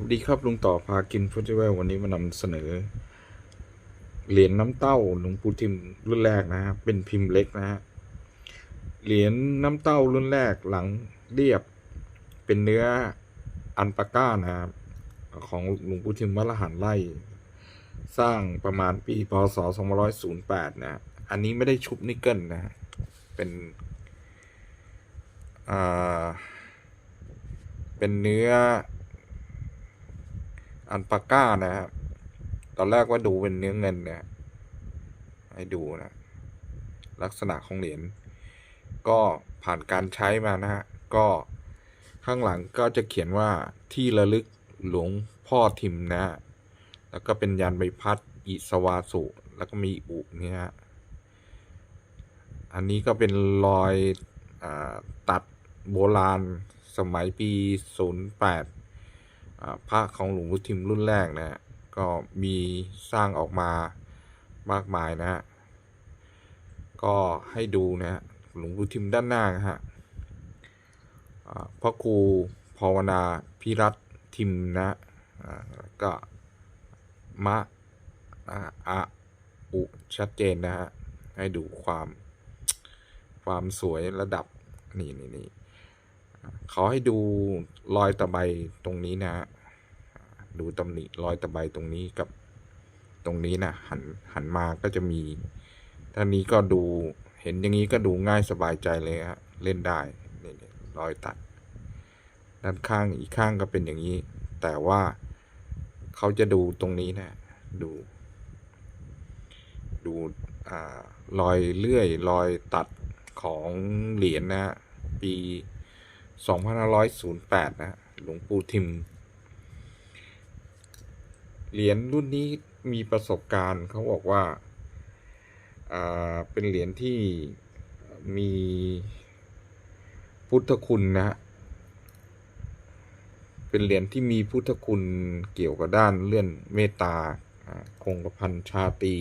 วัสดีครับลุงต่อพากินฟู้ดเวลวันนี้มานำเสนอ เหรียญน้ำเต้าหลวงปู่ทิมรุ่นแรกนะครับเป็นพิมพ์เล็กนะฮะเหรียญน้ำเต้ารุ่นแรกหลังเรียบ เป็นเนื้ออันปาก้านะครับของหลวงปู่ทิมวัดละหันไล่ สร้างประมาณปีพศ2508นะอันนี้ไม่ได้ชุบนิกเกิลนะเป็นอ่าเป็นเนื้อ อันปาก้านะครับ ตอนแรกว่าดูเป็นเนื้อเงินเนี่ยให้ดูนะ ลักษณะของเหรียญก็ผ่านการใช้มานะฮะ ก็ข้างหลังก็จะเขียนว่าที่ระลึกหลวงพ่อทิมนะฮะ แล้วก็เป็นยันใบพัดอิสวาสุ แล้วก็มีอุเนี่ยฮะ อันนี้ก็เป็นรอยอตัดโบราณสมัยปี 08 พระของหลวงพุทิมรุ่นแรกนะ ก็มีสร้างออกมามากมายนะฮะก็ให้ดูนะฮะหลวงพุทิมด้านหน้านะฮะพระครูภาวนาพิรัตทิมนะก็มะอ่าอะอุชัดเจนนะฮะให้ดูความความสวยระดับนี่นี่นี่ เขาให้ดูรอยตะไบตรงนี้นะฮะดูตำหนิรอยตะไบตรงนี้กับตรงนี้นะหันหันมาก็จะมีท่านี้ก็ดูเห็นอย่างนี้ก็ดูง่ายสบายใจเลยฮะเล่นได้นี่นี่รอยตัด ด้านข้างอีกข้างก็เป็นอย่างนี้ แต่ว่าเขาจะดูตรงนี้นะดู ดูอ่ารอยเลื่อยรอยตัดของเหรียญนะฮะปี 2508 นะหลวงปู่ทิม เหรียญรุ่นนี้มีประสบการณ์เขาบอกว่าาเป็นเหรียญที่มีพุทธคุณนะฮะเป็นเหรียญที่มีพุทธคุณเกี่ยวกับด้านเลื่อนเมตตาคงกระพันชาตี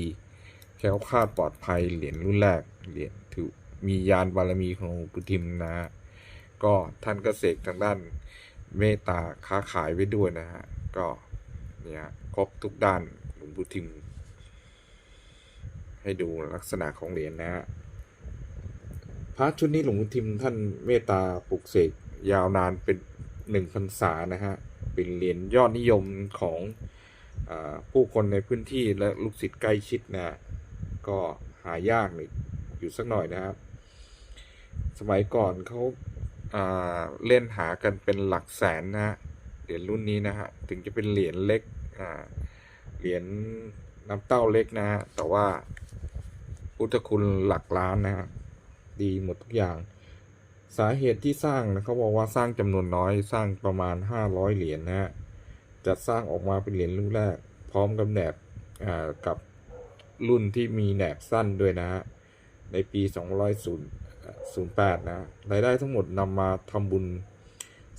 แค้วคาดปลอดภัยเหรียญรุ่นแรกเหรียญถือมียานบารมีของหลวงปู่ทิมนะฮะ ก็ท่านก็เสกทางด้านเมตตาค้าขายไว้ด้วยนะฮะ ก็เนี่ยครบทุกด้านหลวงปู่ทิม ให้ดูลักษณะของเหรียญนะฮะพระชุดนี้หลวงปู่ทิมท่านเมตตาปลุกเสกยาวนานเป็นหนึ่งพรรษานะฮะ เป็นเหรียญยอดนิยมของอผู้คนในพื้นที่และลูกศิษย์ใกล้ชิดนะก็หายากน่อยอยู่สักหน่อยนะครับ สมัยก่อนเขา เล่นหากันเป็นหลักแสนนะฮะเหรียญรุ่นนี้นะฮะถึงจะเป็นเหรียญเล็กเหรียญน้ำเต้าเล็กนะฮะแต่ว่าพุทธคุณหลักล้านนะฮะดีหมดทุกอย่างสาเหตุที่สร้างนะเขาบอกว่าสร้างจำนวนน้อยสร้างประมาณ 500 เหรียญนะฮะจะสร้างออกมาเป็นเหรียญรุ่นแรก พร้อมกับแหนบกับรุ่นที่มีแหนบสั้นด้วยนะฮะในปี 200 08 นะรายได้ทั้งหมดนำมาทำบุญ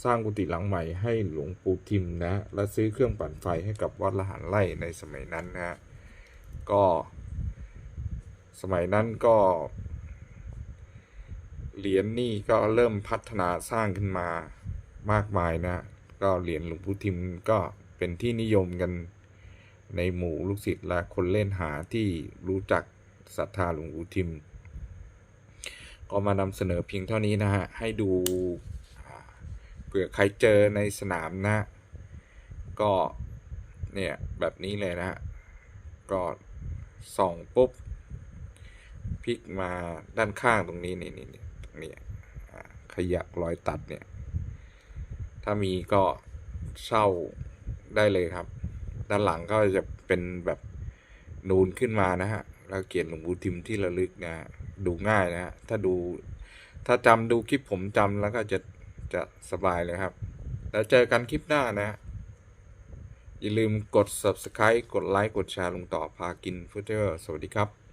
สร้างกุฏิหลังใหม่ให้หลวงปู่ทิมนะ และซื้อเครื่องปั่นไฟให้กับวัดละหันไร่ในสมัยนั้นนะฮะก็ สมัยนั้นก็เหรียญนี่ก็เริ่มพัฒนาสร้างขึ้นมามากมายนะ ก็เหรียญหลวงปู่ทิมก็เป็นที่นิยมกันในหมู่ลูกศิษย์และคนเล่นหาที่รู้จักศรัทธาหลวงปู่ทิม ก็มานำเสนอเพียงเท่านี้นะฮะ ให้ดูเผื่อใครเจอในสนามนะ ก็เนี่ยแบบนี้เลยนะฮะ ก็ส่องปุ๊บพลิกมาด้านข้างตรงนี้นี่นี่นี่ตรงนี้ขยักรอยตัดเนี่ย ถ้ามีก็เช่าได้เลยครับ ด้านหลังก็จะเป็นแบบนูนขึ้นมานะฮะ แล้วเขียนหลวงปู่ทิมที่ระลึกนะฮะ ดูง่ายนะฮะถ้าดู ถ้าจำดูคลิปผมจำแล้วก็จะจะสบายเลยครับ แล้วเจอกันคลิปหน้านะฮะอย่าลืมกด subscribe กดไลค์กดแชร์ลงต่อพากินฟูเจอร์สวัสดีครับ